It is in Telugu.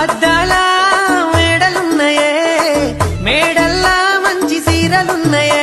అద్దాల మేడలున్నాయే మేడల్లా మంచి సీరలున్నాయే